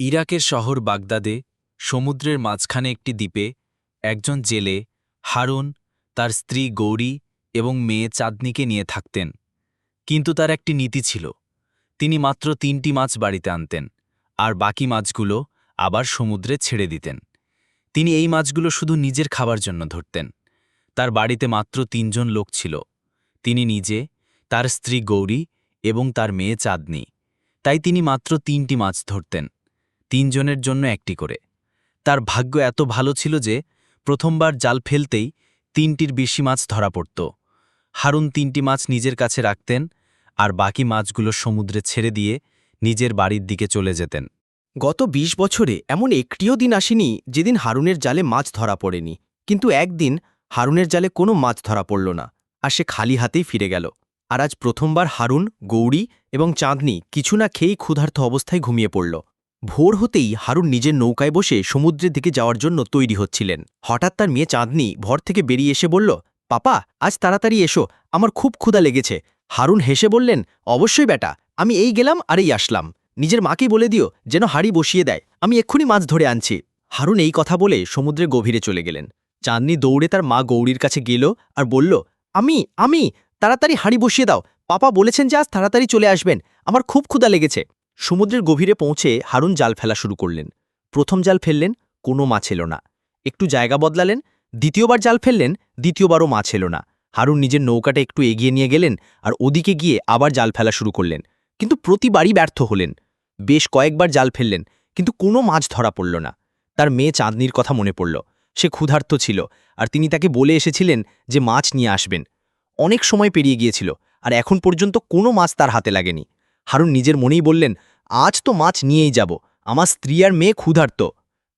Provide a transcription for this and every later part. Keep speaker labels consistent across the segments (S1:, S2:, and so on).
S1: ইরাকের শহর বাগদাদে, সমুদ্রের মাঝখানে একটি দ্বীপে, একজন জেলে, হারুন, তার স্ত্রী গৌরী এবং মেয়ে চাঁদনিকে নিয়ে থাকতেন। কিন্তু তার একটি নীতি ছিল, তিনি মাত্র তিনটি মাছ বাড়িতে আনতেন, আর বাকি মাছগুলো আবার সমুদ্রে ছেড়ে দিতেন। তিনি এই মাছগুলো শুধু নিজের খাবার জন্য ধরতেন। তার বাড়িতে মাত্র তিনজন লোক ছিল, তিনি নিজে, তার স্ত্রী গৌরী এবং তার মেয়ে চাঁদনি। তাই তিনি মাত্র তিনটি মাছ ধরতেন। তিনজনের জন্য একটি করে। তার ভাগ্য এত ভালো ছিল যে, প্রথমবার জাল ফেলতেই তিনটির বেশি মাছ ধরা পড়ত। হারুন তিনটি মাছ নিজের কাছে রাখতেন আর বাকি মাছগুলো সমুদ্রে ছেড়ে দিয়ে নিজের বাড়ির দিকে চলে যেতেন।
S2: গত ২০ বছরে এমন একটিও দিন আসেনি যেদিন হারুনের জালে মাছ ধরা পড়েনি। কিন্তু একদিন হারুনের জালে কোনো মাছ ধরা পড়ল না আর সে খালি হাতেই ফিরে গেল। আর আজ প্রথমবার হারুন, গৌরী এবং চাঁদনি কিছু না খেয়েই ক্ষুধার্ত অবস্থায় ঘুমিয়ে পড়ল। ভোর হতেই হারুন নিজের নৌকায় বসে সমুদ্রের দিকে যাওয়ার জন্য তৈরি হচ্ছিলেন। হঠাৎ তার মেয়ে চাঁদনি ভর থেকে বেরিয়ে এসে বলল, পাপা, আজ তাড়াতাড়ি এসো, আমার খুব ক্ষুধা লেগেছে। হারুন হেসে বললেন, অবশ্যই বেটা আমি এই গেলাম আর এই আসলাম। নিজের মাকেই বলে দিও, যেন হাড়ি বসিয়ে দেয়, আমি এক্ষুনি মাছ ধরে আনছি। হারুন এই কথা বলে সমুদ্রে গভীরে চলে গেলেন। চাঁদনি দৌড়ে তার মা গৌরীর কাছে গেল আর বলল, আমি আমি, তাড়াতাড়ি হাড়ি বসিয়ে দাও। পাপা বলেছেন যে আজ তাড়াতাড়ি চলে আসবেন, আমার খুব ক্ষুধা লেগেছে। সমুদ্রের গভীরে পৌঁছে হারুন জাল ফেলা শুরু করলেন। প্রথম জাল ফেললেন, কোনো মাছ এলো না। একটু জায়গা বদলালেন, দ্বিতীয়বার জাল ফেললেন, দ্বিতীয়বারও মাছ এলো না। হারুন নিজের নৌকাটা একটু এগিয়ে নিয়ে গেলেন আর ওদিকে গিয়ে আবার জাল ফেলা শুরু করলেন। কিন্তু প্রতিবারই ব্যর্থ হলেন। বেশ কয়েকবার জাল ফেললেন, কিন্তু কোনো মাছ ধরা পড়ল না। তার মেয়ে চাঁদনির কথা মনে পড়ল। সে ক্ষুধার্ত ছিল আর তিনি তাকে বলে এসেছিলেন যে মাছ নিয়ে আসবেন। অনেক সময় পেরিয়ে গিয়েছিল আর এখন পর্যন্ত কোনো মাছ তার হাতে লাগেনি। হারুন নিজের মনেই বললেন আজ তো মাছ নিয়েই যাব। আমার স্ত্রী আর মেয়ে ক্ষুধার্ত।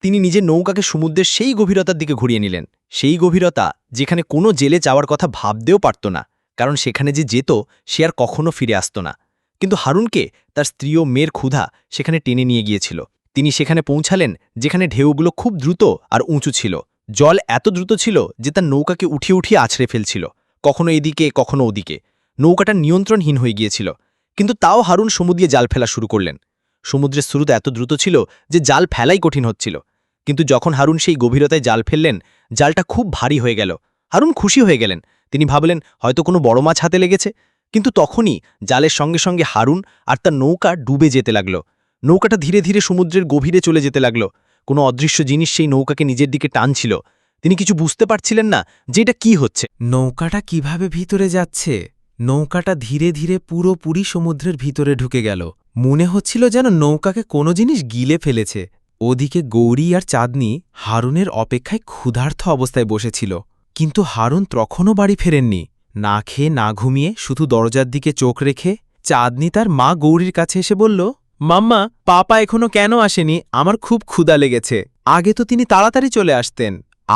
S2: তিনি নিজের নৌকাকে সমুদ্রের সেই গভীরতার দিকে ঘুরিয়ে নিলেন। সেই গভীরতা যেখানে কোনো জেলে যাওয়ার কথা ভাবতেও পারত না, কারণ সেখানে যে যেত, সে আর কখনো ফিরে আসত না। কিন্তু হারুনকে তার স্ত্রী ও মেয়ের ক্ষুধা সেখানে টেনে নিয়ে গিয়েছিল। তিনি সেখানে পৌঁছালেন, যেখানে ঢেউগুলো খুব দ্রুত আর উঁচু ছিল। জল এত দ্রুত ছিল যে তার নৌকাকে উঠিয়ে উঠিয়ে আছড়ে ফেলছিল, কখনো এদিকে, কখনো ওদিকে। নৌকাটা নিয়ন্ত্রণহীন হয়ে গিয়েছিল। কিন্তু তাও হারুন সমুদ্রে জাল ফেলা শুরু করলেন। সমুদ্রের স্রোত এত দ্রুত ছিল যে জাল ফেলাই কঠিন হচ্ছিল। কিন্তু যখন হারুন সেই গভীরতায় জাল ফেললেন, জালটা খুব ভারী হয়ে গেল। হারুন খুশি হয়ে গেলেন। তিনি ভাবলেন, হয়তো কোনো বড় মাছ হাতে লেগেছে? কিন্তু তখনই জালের সঙ্গে সঙ্গে হারুন আর তার নৌকা ডুবে যেতে লাগল। নৌকাটা ধীরে ধীরে সমুদ্রের গভীরে চলে যেতে লাগল। কোনো অদৃশ্য জিনিস সেই নৌকাকে নিজের দিকে টানছিল। তিনি কিছু বুঝতে পারছিলেন না যে এটা কি হচ্ছে।
S3: নৌকাটা কীভাবে ভিতরে যাচ্ছে? নৌকাটা ধীরে ধীরে পুরোপুরি সমুদ্রের ভিতরে ঢুকে গেল। মনে হচ্ছিল যেন নৌকাকে কোনো জিনিস গিলে ফেলেছে। ওদিকে গৌরী আর চাঁদনি হারুনের অপেক্ষায় ক্ষুধার্থ অবস্থায় বসেছিল। কিন্তু হারুন তখনও বাড়ি ফেরেননি। না খেয়ে না ঘুমিয়ে শুধু দরজার দিকে চোখ রেখে চাঁদনি তার মা গৌরীর কাছে এসে বলল, মাম্মা, পাপা এখনও কেন আসেনি? আমার খুব ক্ষুধা লেগেছে। আগে তো তিনি তাড়াতাড়ি চলে আসতেন।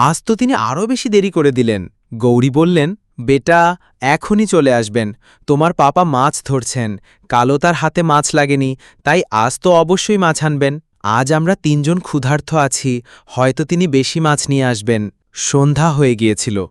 S3: আজ তো তিনি আরও বেশি দেরি করে দিলেন। গৌরী বললেন বেটা, এখনই চলে আসবেন। তোমার পাপা মাছ ধরছেন। কালো তার হাতে মাছ লাগেনি, তাই আজ তো অবশ্যই মাছ আনবেন। আজ আমরা তিনজন ক্ষুধার্থ আছি, হয়তো তিনি বেশি মাছ নিয়ে আসবেন। সন্ধ্যা হয়ে গিয়েছিল।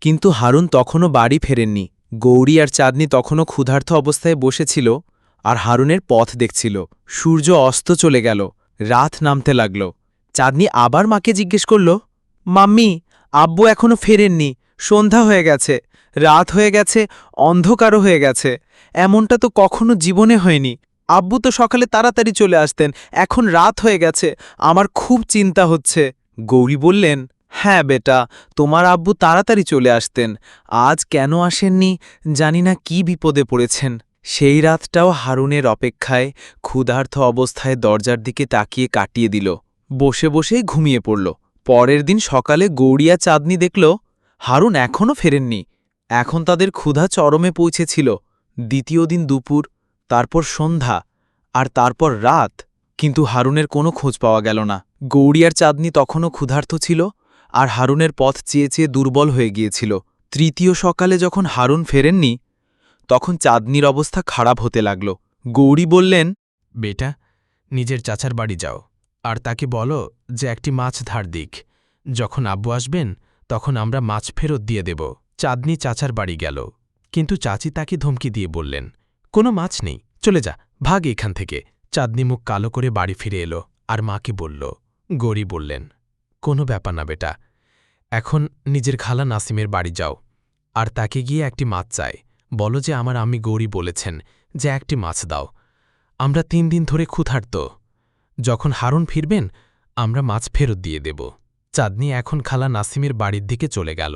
S3: কিন্তু হারুন তখনও বাড়ি ফেরেননি। গৌরী আর চাঁদনি তখনও ক্ষুধার্থ অবস্থায় বসেছিল আর হারুনের পথ দেখছিল। সূর্য অস্ত চলে গেল, রাত নামতে লাগল। চাঁদনি আবার মাকে জিজ্ঞেস করল, মাম্মি, আব্বু এখনও ফেরেননি। সন্ধ্যা হয়ে গেছে, রাত হয়ে গেছে, অন্ধকারও হয়ে গেছে। এমনটা তো কখনো জীবনে হয়নি। আব্বু তো সকালে তাড়াতাড়ি চলে আসতেন, এখন রাত হয়ে গেছে, আমার খুব চিন্তা হচ্ছে। গৌরী বললেন হ্যাঁ বেটা, তোমার আব্বু তাড়াতাড়ি চলে আসতেন, আজ কেন আসেননি, জানি না কি বিপদে পড়েছেন। সেই রাতটাও হারুনের অপেক্ষায় ক্ষুধার্থ অবস্থায় দরজার দিকে তাকিয়ে কাটিয়ে দিল। বসে বসেই ঘুমিয়ে পড়ল। পরের দিন সকালে গৌড়িয়া চাঁদনি দেখল হারুন এখনও ফেরেননি। এখন তাদের ক্ষুধা চরমে পৌঁছেছিল। দ্বিতীয় দিন দুপুর, তারপর সন্ধ্যা, আর তারপর রাত। কিন্তু হারুনের কোনো খোঁজ পাওয়া গেল না। গৌড়িয়ার চাঁদনি তখনও ক্ষুধার্ত ছিল, আর হারুনের পথ চেয়ে চেয়ে দুর্বল হয়ে গিয়েছিল। তৃতীয় সকালে যখন হারুন ফেরেননি, তখন চাঁদনির অবস্থা খারাপ হতে লাগল। গৌরী বললেন,
S4: বেটা, নিজের চাচার বাড়ি যাও, আর তাকে বলো যে একটি মাছ ধার দিক। যখন আব্বু আসবেন তখন আমরা মাছ ফেরত দিয়ে দেব। চাঁদনি চাচার বাড়ি গেল। কিন্তু চাচি তাকে ধমকি দিয়ে বললেন, কোনো মাছ নেই, চলে যা, ভাগ এখান থেকে। চাঁদনি মুখ কালো করে বাড়ি ফিরে এলো আর মাকে বলল, গৌরী বললেন, কোনো ব্যাপার না বেটা, এখন নিজের খালা নাসিমের বাড়ি যাও, আর তাকে গিয়ে একটি মাছ চাই। বলো যে আমার আমি গৌরী বলেছেন যে একটি মাছ দাও। আমরা তিন দিন ধরে ক্ষুধার্ত, যখন হারুন ফিরবেন, আমরা মাছ ফেরত দিয়ে দেব। চাঁদনি এখন খালা নাসিমের বাড়ির দিকে চলে গেল।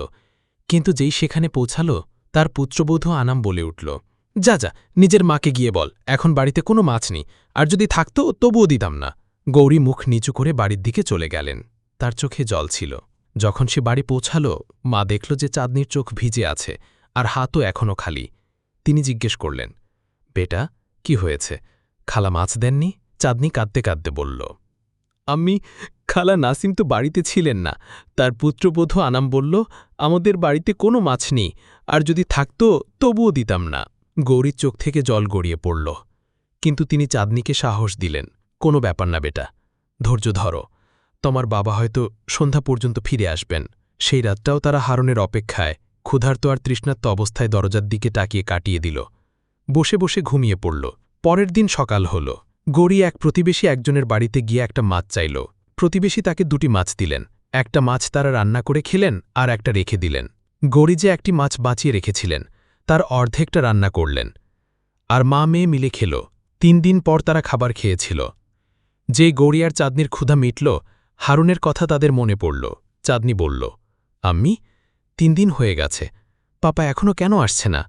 S4: কিন্তু যেই সেখানে পৌঁছাল, তার পুত্রবধূ আনাম বলে উঠল, যা যা, নিজের মাকে গিয়ে বল, এখন বাড়িতে কোনো মাছ নেই, আর যদি থাকতো তবুও দিতাম না। গৌরী মুখ নিচু করে বাড়ির দিকে চলে গেলেন। তার চোখে জল ছিল। যখন সে বাড়ি পৌঁছাল, মা দেখল যে চাঁদনির চোখ ভিজে আছে, আর হাতও এখনও খালি। তিনি জিজ্ঞেস করলেন, বেটা, কি হয়েছে? খালা মাছ দেননি? চাঁদনি কাঁদতে কাঁদতে বলল, আমি খালা নাসিম তো বাড়িতে ছিলেন না। তার পুত্রবধূ আনাম বলল, আমাদের বাড়িতে কোনো মাছ নেই, আর যদি থাকতো তবুও দিতাম না। গৌরীর চোখ থেকে জল গড়িয়ে পড়ল। কিন্তু তিনি চাঁদনিকে সাহস দিলেন, কোনো ব্যাপার না বেটা, ধৈর্য ধরো। তোমার বাবা হয়তো সন্ধ্যা পর্যন্ত ফিরে আসবেন। সেই রাতটাও তারা হারনের অপেক্ষায়, ক্ষুধার্ত আর তৃষ্ণাত্ম অবস্থায় দরজার দিকে তাকিয়ে কাটিয়ে দিল। বসে বসে ঘুমিয়ে পড়ল। পরের দিন সকাল হল। গৌরী এক প্রতিবেশী একজনের বাড়িতে গিয়ে একটা মাছ চাইল। প্রতিবেশী তাকে দুটি মাছ দিলেন। একটা মাছ তারা রান্না করে খেলেন আর একটা রেখে দিলেন। গৌরী যে একটি মাছ বাঁচিয়ে রেখেছিলেন। তার অর্ধেকটা রান্না করলেন। আর মা মেয়ে মিলে খেল। তিন দিন পর তারা খাবার খেয়েছিল। যে গৌরী আর চাঁদনির ক্ষুধা মিটল, হারুনের কথা তাদের মনে পড়ল। চাঁদনি বলল, আম্মি, তিন দিন হয়ে গেছে। পাপা এখনও কেন আসছে না?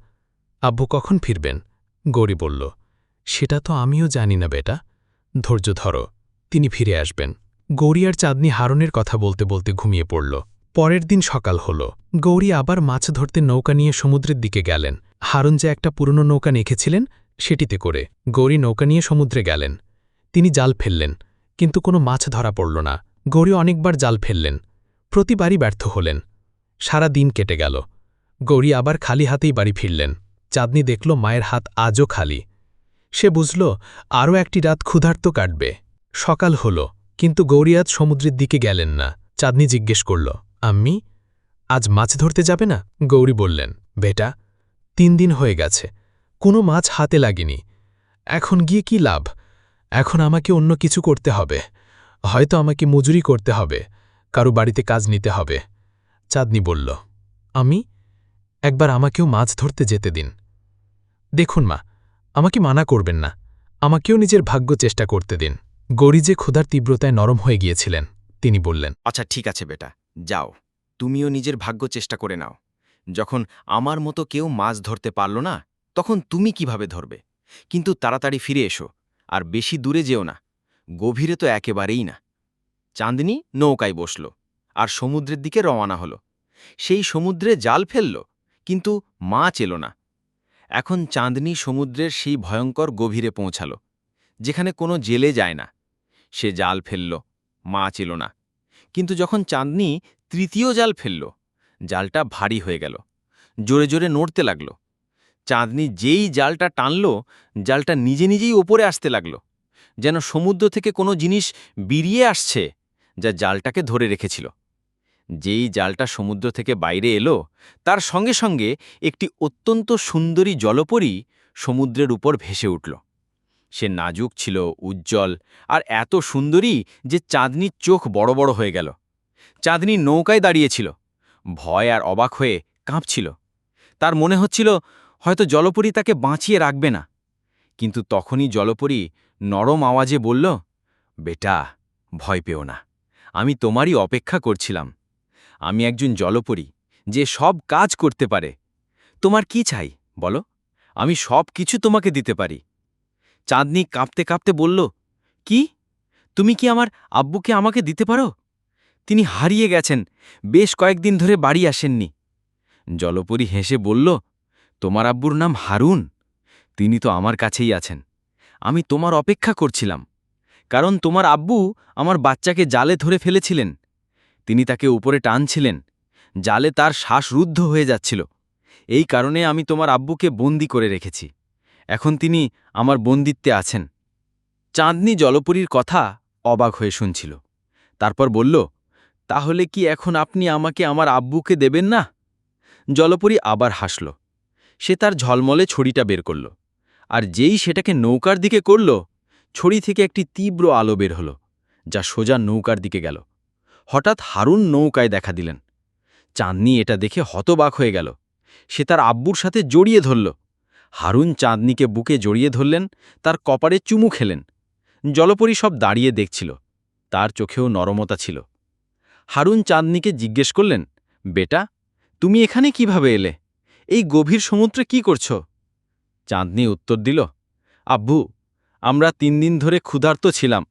S4: আব্বু কখন ফিরবেন? গৌরী বলল, সেটা তো আমিও জানি না বেটা। ধৈর্য ধরো, তিনি ফিরে আসবেন। গৌরী আর চাঁদনি হারনের কথা বলতে বলতে ঘুমিয়ে পড়ল। পরের দিন সকাল হল। গৌরী আবার মাছ ধরতে নৌকা নিয়ে সমুদ্রের দিকে গেলেন। হারুন যে একটা পুরনো নৌকা নেখেছিলেন, সেটিতে করে গৌরী নৌকা নিয়ে সমুদ্রে গেলেন। তিনি জাল ফেললেন, কিন্তু কোনো মাছ ধরা পড়ল না। গৌরী অনেকবার জাল ফেললেন, প্রতিবারই ব্যর্থ হলেন। সারা দিন কেটে গেল। গৌরী আবার খালি হাতেই বাড়ি ফিরলেন। চাঁদনি দেখল মায়ের হাত আজও খালি। সে বুঝল, আরও একটি রাত ক্ষুধার্ত কাটবে। সকাল হল। কিন্তু গৌরী আজ সমুদ্রের দিকে গেলেন না। চাঁদনি জিজ্ঞেস করল, আম্মি, আজ মাছ ধরতে যাবে না? গৌরী বললেন, বেটা, তিন দিন হয়ে গেছে, কোনো মাছ হাতে লাগেনি। এখন গিয়ে কি লাভ? এখন আমাকে অন্য কিছু করতে হবে। হয়তো আমাকে মজুরি করতে হবে, কারও বাড়িতে কাজ নিতে হবে। চাঁদনি বলল আমি একবার আমাকেও মাছ ধরতে যেতে দিন। দেখুন মা, আমাকে মানা করবেন না, আমাকেও নিজের ভাগ্য চেষ্টা করতে দিন। গৌরী যে ক্ষুধার তীব্রতায় নরম হয়ে গিয়েছিলেন, তিনি বললেন
S2: আচ্ছা ঠিক আছে বেটা, যাও, তুমিও নিজের ভাগ্য চেষ্টা করে নাও। যখন আমার মতো কেউ মাছ ধরতে পারল না, তখন তুমি কীভাবে ধরবে? কিন্তু তাড়াতাড়ি ফিরে এসো, আর বেশি দূরে যেও না, গভীরে তো একেবারেই না। চাঁদনি নৌকায় বসল, আর সমুদ্রের দিকে রওনা হল। সেই সমুদ্রে জাল ফেলল, কিন্তু মাছ এলো না। এখন চাঁদনি সমুদ্রের সেই ভয়ঙ্কর গভীরে পৌঁছাল। যেখানে কোনো জেলে যায় না। সে জাল ফেলল মাছ এলো না। কিন্তু যখন চাঁদনি তৃতীয় জাল ফেলল, জালটা ভারী হয়ে গেল, জোরে জোরে নড়তে লাগল। চাঁদনি যেই জালটা টানল, জালটা নিজে নিজেই ওপরে আসতে লাগল, যেন সমুদ্র থেকে কোনো জিনিস বেরিয়ে আসছে যা জালটাকে ধরে রেখেছিল। যেই জালটা সমুদ্র থেকে বাইরে এলো, তার সঙ্গে সঙ্গে একটি অত্যন্ত সুন্দরী জলপরী সমুদ্রের উপর ভেসে উঠল। সে নাজুক ছিল, উজ্জ্বল, আর এত সুন্দরী যে চাঁদনির চোখ বড় বড় হয়ে গেল। চাঁদনি নৌকায় দাঁড়িয়েছিল ভয় আর অবাক হয়ে কাঁপছিল। তার মনে হচ্ছিল, হয়তো জলপরী তাকে বাঁচিয়ে রাখবে না। কিন্তু তখনই জলপরী নরম আওয়াজে বলল, বেটা, ভয় পেও না, আমি তোমারই অপেক্ষা করছিলাম। আমি একজন জলপরী যে সব কাজ করতে পারে। তোমার কি চাই বলো? আমি সব কিছু তোমাকে দিতে পারি। চাঁদনি কাঁপতে কাঁপতে বলল, কি? তুমি কি আমার আব্বুকে আমাকে দিতে পারো? তিনি হারিয়ে গেছেন, বেশ কয়েকদিন ধরে বাড়ি আসেননি। জলপরী হেসে বলল, তোমার আব্বুর নাম হারুন। তিনি তো আমার কাছেই আছেন। আমি তোমার অপেক্ষা করছিলাম, কারণ তোমার আব্বু আমার বাচ্চাকে জালে ধরে ফেলেছিলেন। তিনি তাকে উপরে টানছিলেন, জালে তার শ্বাসরুদ্ধ হয়ে যাচ্ছিল। এই কারণে আমি তোমার আব্বুকে বন্দি করে রেখেছি। এখন তিনি আমার বন্দিত্বে আছেন। চাঁদনি জলপরীর কথা অবাক হয়ে শুনছিল। তারপর বলল, তাহলে কি এখন আপনি আমাকে আমার আব্বুকে দেবেন না? জলপরী আবার হাসল। সে তার ঝলমলে ছড়িটা বের করল। আর যেই সেটাকে নৌকার দিকে করল, ছড়ি থেকে একটি তীব্র আলো বের হল, যা সোজা নৌকার দিকে গেল। হঠাৎ হারুন নৌকায় দেখা দিলেন। চাঁদনি এটা দেখে হতবাক হয়ে গেল। সে তার আব্বুর সাথে জড়িয়ে ধরল। হারুন চাঁদনিকে বুকে জড়িয়ে ধরলেন, তার কপারে চুমু খেলেন। জলপরি সব দাঁড়িয়ে দেখছিল, তার চোখেও নরমতা ছিল। হারুন চাঁদনিকে জিজ্ঞেস করলেন, বেটা, তুমি এখানে কীভাবে এলে? এই গভীর সমুদ্রে কি করছ? চাঁদনি উত্তর দিল, আব্বু, আমরা তিন দিন ধরে ক্ষুধার্ত ছিলাম,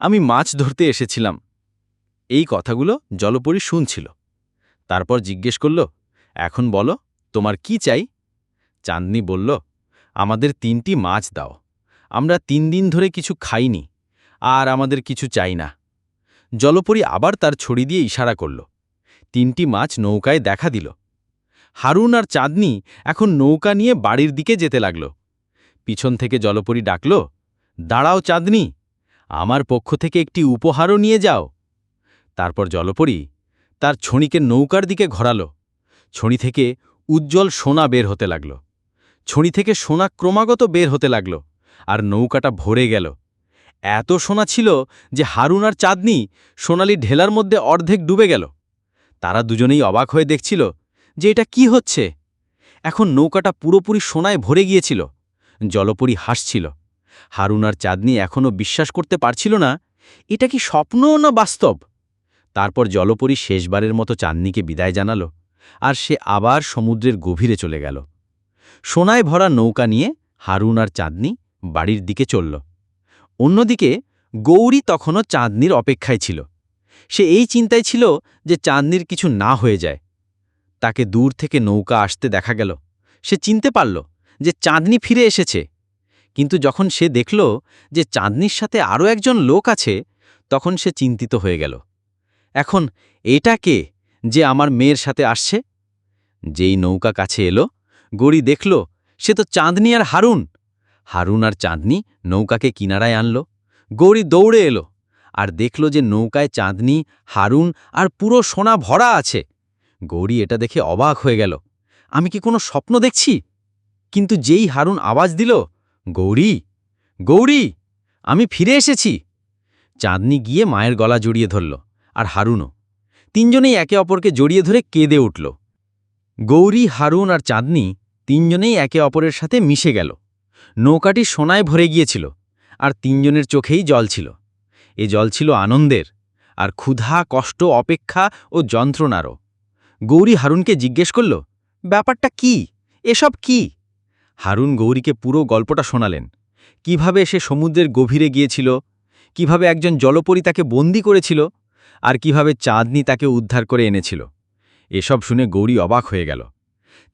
S2: আমি মাছ ধরতে এসেছিলাম। এই কথাগুলো জলপরি শুনছিল। তারপর জিজ্ঞেস করল, এখন বলো, তোমার কি চাই? চাঁদনি বলল, আমাদের তিনটি মাছ দাও। আমরা তিন দিন ধরে কিছু খাইনি, আর আমাদের কিছু চাই না। জলপরি আবার তার ছড়ি দিয়ে ইশারা করল। তিনটি মাছ নৌকায় দেখা দিল। হারুন আর চাঁদনি এখন নৌকা নিয়ে বাড়ির দিকে যেতে লাগল। পিছন থেকে জলপরি ডাকল, দাঁড়াও চাঁদনি, আমার পক্ষ থেকে একটি উপহারও নিয়ে যাও। তারপর জলপরি তার ছড়িকে নৌকার দিকে ঘোরাল। ছড়ি থেকে উজ্জ্বল সোনা বের হতে লাগল। ছড়ি থেকে সোনা ক্রমাগত বের হতে লাগল, আর নৌকাটা ভরে গেল। এত সোনা ছিল যে হারুন আর চাঁদনি সোনালি ঢেলার মধ্যে অর্ধেক ডুবে গেল। তারা দুজনেই অবাক হয়ে দেখছিল যে এটা কি হচ্ছে। এখন নৌকাটা পুরোপুরি সোনায় ভরে গিয়েছিল, জলপরি হাসছিল। হারুন আর চাঁদনি এখনও বিশ্বাস করতে পারছিল না, এটা কি স্বপ্ন না বাস্তব? তারপর জলপরি শেষবারের মতো চাঁদনিকে বিদায় জানাল, আর সে আবার সমুদ্রের গভীরে চলে গেল। সোনায় ভরা নৌকা নিয়ে হারুন আর চাঁদনি বাড়ির দিকে চলল। অন্যদিকে গৌরী তখনও চাঁদনির অপেক্ষায় ছিল। সে এই চিন্তায় ছিল যে চাঁদনির কিছু না হয়ে যায়। তাকে দূর থেকে নৌকা আসতে দেখা গেল। সে চিনতে পারল যে চাঁদনি ফিরে এসেছে। কিন্তু যখন সে দেখল যে চাঁদনির সাথে আরও একজন লোক আছে, তখন সে চিন্তিত হয়ে গেল। এখন এটা কে যে আমার মেয়ের সাথে আসছে? যেই নৌকা কাছে এলো গড়ি দেখল, সে তো চাঁদনি আর হারুন। হারুন আর চাঁদনি নৌকাকে কিনারায় আনল। গৌরী দৌড়ে এলো আর দেখল যে নৌকায় চাঁদনি, হারুন আর পুরো সোনা ভরা আছে। গৌরী এটা দেখে অবাক হয়ে গেল। আমি কি কোনো স্বপ্ন দেখছি? কিন্তু যেই হারুন আওয়াজ দিল, গৌরী গৌরী, আমি ফিরে এসেছি। চাঁদনি গিয়ে মায়ের গলা জড়িয়ে ধরল আর হারুনও। তিনজনেই একে অপরকে জড়িয়ে ধরে কেঁদে উঠল। গৌরী, হারুন আর চাঁদনি তিনজনেই একে অপরের সাথে মিশে গেল। নৌকাটি সোনায় ভরে গিয়েছিল, আর তিনজনের চোখেই জল ছিল। এ জল ছিল আনন্দের, আর ক্ষুধা, কষ্ট, অপেক্ষা ও যন্ত্রণারও। গৌরী হারুনকে জিজ্ঞেস করল, ব্যাপারটা কি? এসব কি? হারুন গৌরীকে পুরো গল্পটা শোনালেন। কীভাবে সে সমুদ্রের গভীরে গিয়েছিল, কীভাবে একজন জলপরী তাকে বন্দি করেছিল, আর কীভাবে চাঁদনি তাকে উদ্ধার করে এনেছিল। এসব শুনে গৌরী অবাক হয়ে গেল।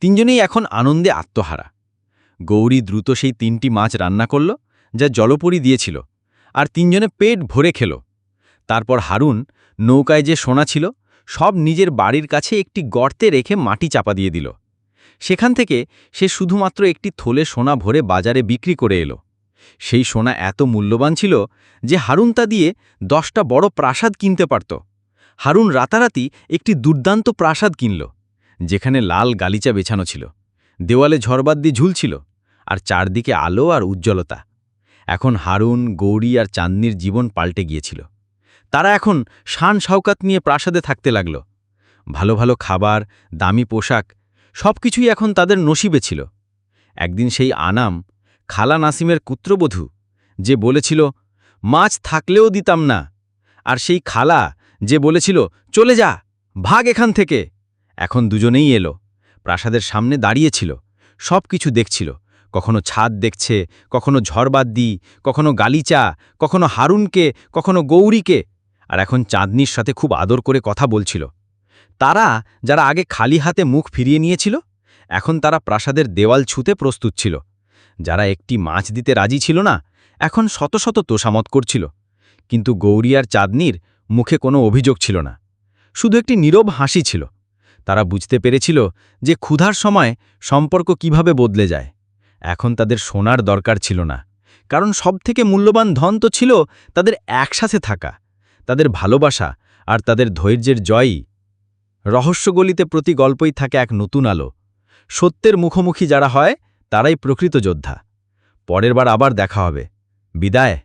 S2: তিনজনেই এখন আনন্দে আত্মহারা। গৌরী দ্রুত সেই তিনটি মাছ রান্না করল, যা জলপরি দিয়েছিল, আর তিনজনে পেট ভরে খেল। তারপর হারুন নৌকায় যে সোনা ছিল, সব নিজের বাড়ির কাছে একটি গর্তে রেখে মাটি চাপা দিয়ে দিল। সেখান থেকে সে শুধুমাত্র একটি থলে সোনা ভরে বাজারে বিক্রি করে এলো। সেই সোনা এত মূল্যবান ছিল যে হারুন তা দিয়ে দশটা বড় প্রাসাদ কিনতে পারত। হারুন রাতারাতি একটি দুর্দান্ত প্রাসাদ কিনল। যেখানে লাল গালিচা বেছানো ছিল। দেওয়ালে ঝরবাদ্দি ঝুলছিল, আর চারদিকে আলো আর উজ্জ্বলতা। এখন হারুন, গৌরী আর চাঁদনির জীবন পাল্টে গিয়েছিল। তারা এখন শান শওকাত নিয়ে প্রাসাদে থাকতে লাগল। ভালো ভালো খাবার, দামি পোশাক সব কিছুই এখন তাদের নসিবে ছিল। একদিন সেই আনাম, খালা নাসিমের কুত্রবধূ যে বলেছিল, মাছ থাকলেও দিতাম না। আর সেই খালা যে বলেছিল, চলে যা, ভাগ এখান থেকে। এখন দুজনেই এলো। প্রাসাদের সামনে দাঁড়িয়েছিল সব কিছু দেখছিল। কখনো ছাদ দেখছে, কখনো ঝড়বাদ্দি কখনো গালিচা, কখনো হারুনকে, কখনো গৌরীকে। আর এখন চাঁদনির সাথে খুব আদর করে কথা বলছিল। তারা যারা আগে খালি হাতে মুখ ফিরিয়ে নিয়েছিল, এখন তারা প্রাসাদের দেওয়াল ছুতে প্রস্তুত ছিল। যারা একটি মাছ দিতে রাজি ছিল না, এখন শত শত তোষামত করছিল। কিন্তু গৌরী আর চাঁদনির মুখে কোনো অভিযোগ ছিল না। শুধু একটি নীরব হাসি ছিল। তারা বুঝতে পেরেছিল যে ক্ষুধার সময় সম্পর্ক কীভাবে বদলে যায়। এখন তাদের সোনার দরকার ছিল না। কারণ সবথেকে মূল্যবান ধন তো ছিল তাদের একসাথে থাকা, তাদের ভালোবাসা আর তাদের ধৈর্যের জয়ই। রহস্যগলিতে প্রতি গল্পই থাকে এক নতুন আলো। সত্যের মুখোমুখি যারা হয়, তারাই প্রকৃত যোদ্ধা। পরের বার আবার দেখা হবে। বিদায়।